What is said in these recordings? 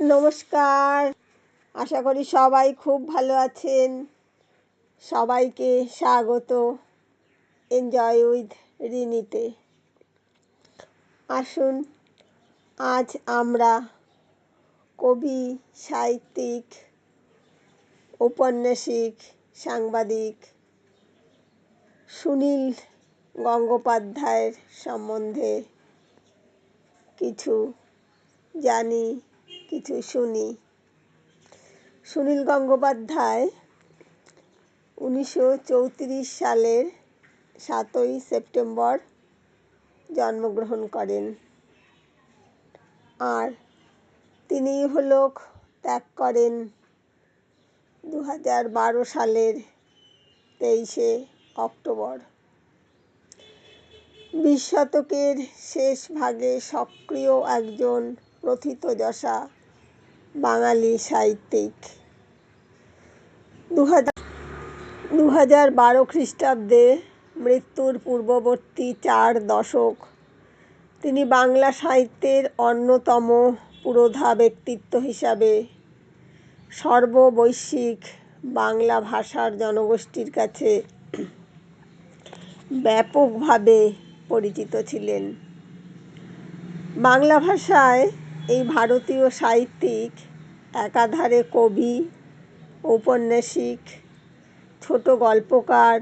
নমস্কার। আশা করি সবাই খুব ভালো আছেন। সবাইকে স্বাগত এনজয় উইথ রিনিতে। আসুন, আজ আমরা কবি, সাহিত্যিক ঔপন্যাসিক সাংবাদিক সুনীল গঙ্গোপাধ্যায়ের সম্বন্ধে কিছু জানি। কিছু শুনি। সুনীল গঙ্গোপাধ্যায় উনিশশো চৌত্রিশ সালের সাতই সেপ্টেম্বর জন্মগ্রহণ করেন। আর তিনি হলোক ত্যাগ করেন দু হাজার বারো সালের তেইশে অক্টোবর। বিশ শতকের শেষ ভাগে সক্রিয় একজন প্রথিতযশা বাঙালি সাহিত্যিক। দু হাজার দু হাজার বারো খ্রিস্টাব্দে মৃত্যুর পূর্ববর্তী চার দশক, তিনি বাংলা সাহিত্যের অন্যতম পুরোধা ব্যক্তিত্ব হিসাবে সর্ববৈশ্বিক বাংলা ভাষার জনগোষ্ঠীর কাছে ব্যাপকভাবে পরিচিত ছিলেন। বাংলা ভাষায় এই ভারতীয় সাহিত্যিক, একাধারে কবি, ঔপন্যাসিক, ছোট গল্পকার,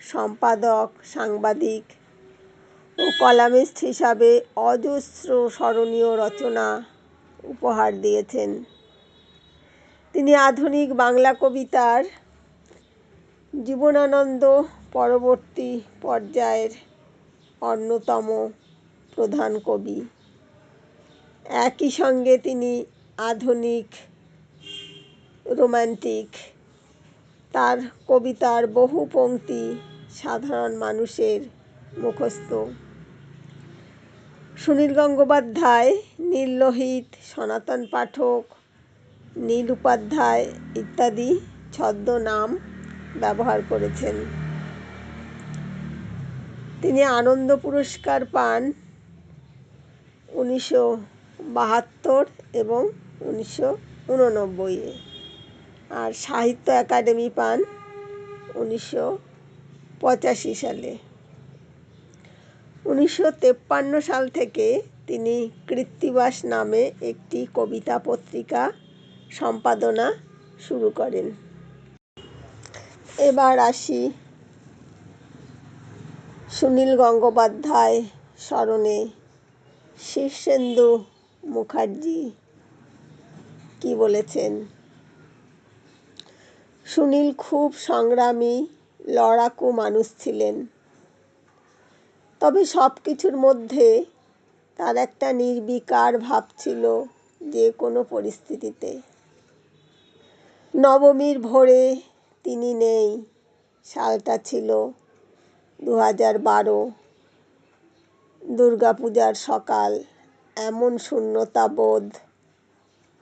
সম্পাদক, সাংবাদিক ও কলামিস্ট হিসাবে অজস্র স্মরণীয় রচনা উপহার দিয়েছেন। তিনি আধুনিক বাংলা কবিতার জীবনানন্দ পরবর্তী পর্যায়ের অন্যতম প্রধান কবি। একই সঙ্গে তিনি আধুনিক রোম্যান্টিক তার কবিতার বহু পংক্তি সাধারণ মানুষের মুখস্থ। সুনীল গঙ্গোপাধ্যায়, নীললোহিত, সনাতন পাঠক, নীল উপাধ্যায় ইত্যাদি ছদ্মনাম ব্যবহার করেছেন। তিনি আনন্দ পুরস্কার পান উনিশশো বাহাত্তর এবং উনিশশো উননব্বইয়ে। আর সাহিত্য একাডেমি পান উনিশশো পঁচাশি সালে। উনিশশো তেপ্পান্ন সাল থেকে তিনি কৃত্তিবাস নামে একটি কবিতা পত্রিকা সম্পাদনা শুরু করেন। এবার আসি সুনীল গঙ্গোপাধ্যায় স্মরণে। শীর্ষেন্দু মুখার্জি কি বলেছেন? সুনীল খুব সংগ্রামী, লড়াকু মানুষ ছিলেন। তবে সব কিছুর মধ্যে তার একটা নির্বিকার ভাব ছিল যে কোনো পরিস্থিতিতে। নবমীর ভোরে তিনি নেই, সালটা ছিল দু হাজার বারো, দুর্গাপূজার সকাল। এমন শূন্যতা বোধ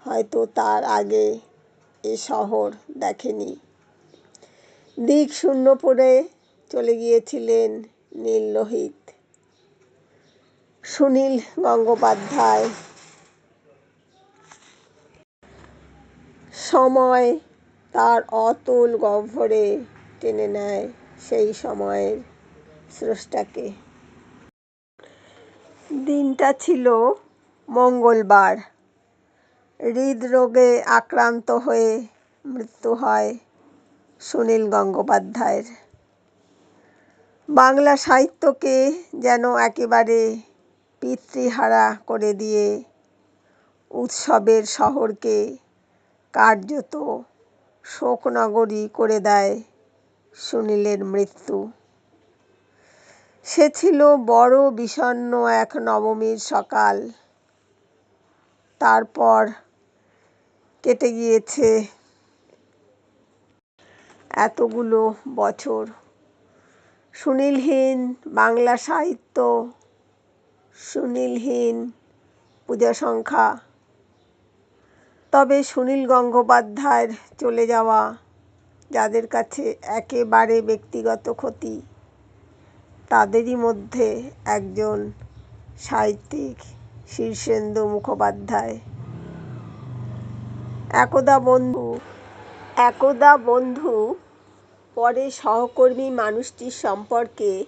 হয়তো তার আগে এ শহর দেখেনি। দিক শূন্য পড়ে চলে গিয়েছিলেন নীল লোহিত সুনীল গঙ্গোপাধ্যায়। সময় তার অতুল গহ্বরে টেনে নেয় সেই সময়ের স্রষ্টাকে। দিনটা ছিল মঙ্গলবার। হৃদরোগে আক্রান্ত হয়ে মৃত্যু হয় সুনীল গঙ্গোপাধ্যায়ের। বাংলা সাহিত্যকে যেন একেবারে পিতৃহারা করে দিয়ে উৎসবের শহরকে কার্যত শোকনগরী করে দেয় সুনীলের মৃত্যু। সে ছিল বড় বিষণ্ন এক নবমীর সকাল। তারপর কেটে গিয়েছে এতগুলো বছর। সুনীলহীন বাংলা সাহিত্য সুনীলহীন পূজা সংখ্যা। তবে সুনীল গঙ্গোপাধ্যায়ের চলে যাওয়া যাদের কাছে একেবারে ব্যক্তিগত ক্ষতি, তাদেরই মধ্যে একজন সাহিত্যিক। শীর্ষেন্দু মুখোপাধ্যায়। একদা বন্ধু একদা বন্ধু, পরে সহকর্মী মানুষটির সম্পর্কে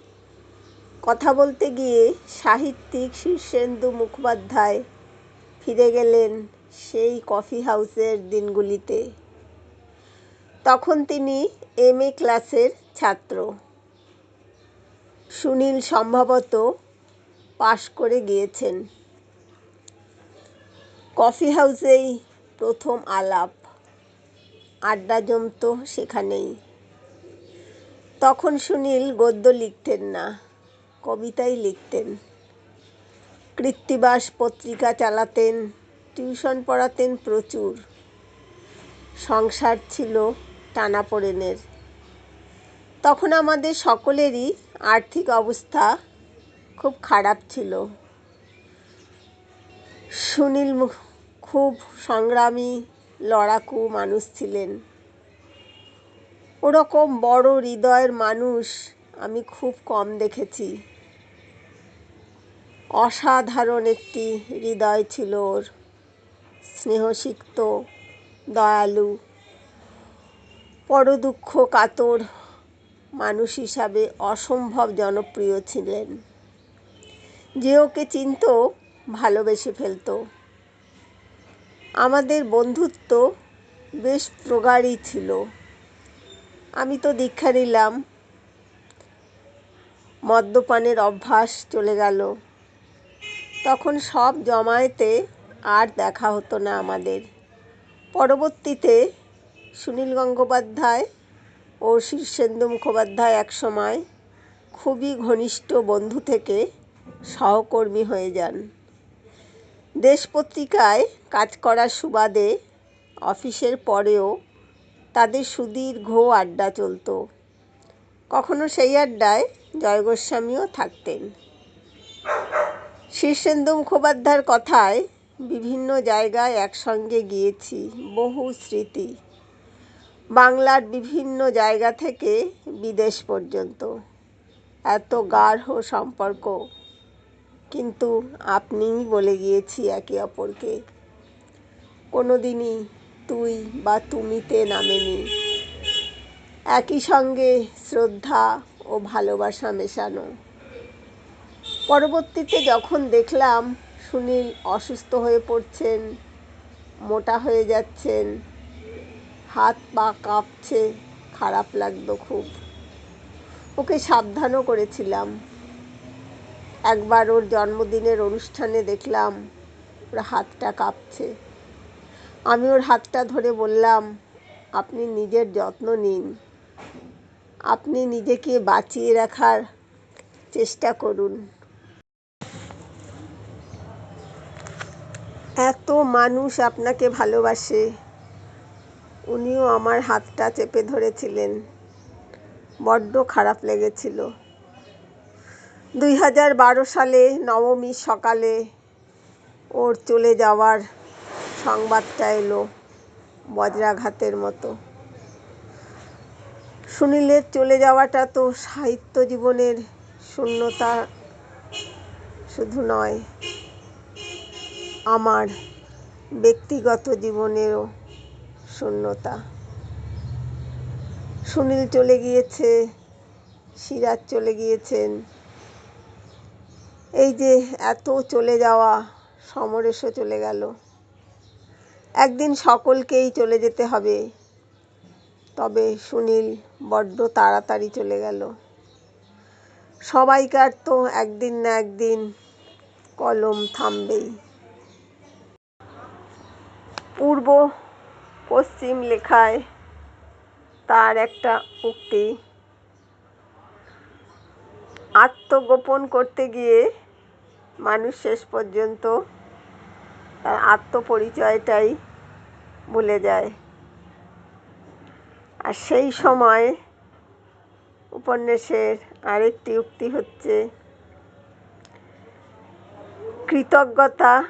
কথা বলতে গিয়ে সাহিত্যিক শীর্ষেন্দু মুখোপাধ্যায় ফিরে গেলেন সেই কফি হাউসের দিনগুলিতে। তখন তিনি এম এ ক্লাসের ছাত্র। সুনীল সম্ভবত পাশ করে গিয়েছেন। কফি হাউসেই প্রথম আলাপ। আড্ডা জমত সেখানেই। তখন সুনীল গদ্য লিখতেন না, কবিতাই লিখতেন। কৃত্তিবাস পত্রিকা চালাতেন, টিউশন পড়াতেন প্রচুর। সংসার ছিল টানাপোড়েনের। তখন আমাদের সকলেরই আর্থিক অবস্থা খুব খারাপ ছিল। সুনীল মুখ- খুব সংগ্রামী, লড়াকু মানুষ ছিলেন। ওরকম বড় হৃদয়ের মানুষ আমি খুব কম দেখেছি। অসাধারণ একটি হৃদয় ছিল ওর। স্নেহসিক্ত, দয়ালু, পরদুঃখ কাতর মানুষ হিসাবে অসম্ভব জনপ্রিয় ছিলেন। যে ওকে চিনত, ভালোবেসে ফেলতো। আমাদের বন্ধুত্ব বেশ প্রগাঢ়ই ছিল। আমি তো দীক্ষা নিলাম। মদ্যপানের অভ্যাস চলে গেল। তখন সব জমায়েতে আর দেখা হতো না আমাদের। পরবর্তীতে সুনীল গঙ্গোপাধ্যায় ও শীর্ষেন্দু মুখোপাধ্যায় একসময় খুবই ঘনিষ্ঠ বন্ধু থেকে সহকর্মী হয়ে যান। দেশ পত্রিকায় কাজ করার সুবাদে অফিসের পরেও তাদের সুদীর্ঘ আড্ডা চলতো। কখনো সেই আড্ডায় জয় গোস্বামীও থাকতেন। শীর্ষেন্দু মুখোপাধ্যায়ের কথায় বিভিন্ন জায়গায় একসঙ্গে গিয়েছি বহু স্মৃতি। বাংলার বিভিন্ন জায়গা থেকে বিদেশ পর্যন্ত। এত গাঢ় সম্পর্ক কিন্তু আপনিই বলে গিয়েছি একে অপরকে। কোনোদিনই তুই বা তুমিতে নামেনি। একই সঙ্গে শ্রদ্ধা ও ভালোবাসা মেশানো। পরবর্তীতে যখন দেখলাম সুনীল অসুস্থ হয়ে পড়ছেন, মোটা হয়ে যাচ্ছেন, হাত পা কাঁপছে, খারাপ লাগতো খুব। ওকে সাবধানও করেছিলাম। একবার ওর জন্মদিনের অনুষ্ঠানে দেখলাম ওর হাতটা কাঁপছে। আমি ওর হাতটা ধরে বললাম, আপনি নিজের যত্ন নিন। আপনি নিজেকে বাঁচিয়ে রাখার চেষ্টা করুন। এত মানুষ আপনাকে ভালোবাসে। উনিও আমার হাতটা চেপে ধরেছিলেন। বড্ড খারাপ লেগেছিল। দুই হাজার বারো সালে নবমীর সকালে ওর চলে যাওয়ার সংবাদটা এলো বজ্রাঘাতের মতো। সুনীলের চলে যাওয়াটা তো সাহিত্য জীবনের শূন্যতা শুধু নয়, আমার ব্যক্তিগত জীবনেরও শূন্যতা। সুনীল চলে গিয়েছে, সিরাজ চলে গিয়েছেন এই যে এত চলে যাওয়া, সমরেশও চলে গেল। একদিন সকলকেই চলে যেতে হবে। তবে সুনীল বড্ড তাড়াতাড়ি চলে গেল। সবাইকার তো একদিন না একদিন কলম থামবেই। পূর্ব পশ্চিম লেখায় তার একটা উক্তি আত্মগোপন করতে গিয়ে মানুষ শেষ পর্যন্ত তার আত্মপরিচয়টাই ভুলে যায়। আর সেই সময় উপন্যাসের আরেকটি উক্তি হচ্ছে, কৃতজ্ঞতা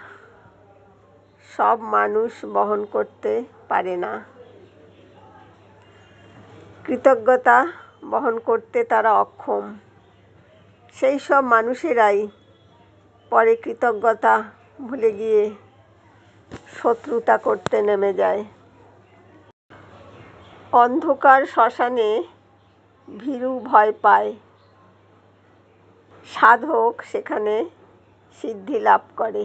সব মানুষ বহন করতে পারে না। কৃতজ্ঞতা বহন করতে তারা অক্ষম। সেই সব মানুষেরাই পরে কৃতজ্ঞতা ভুলে গিয়ে শত্রুতা করতে নেমে যায়। অন্ধকার শ্মশানে ভীরু ভয় পায়। সাধক সেখানে সিদ্ধি লাভ করে।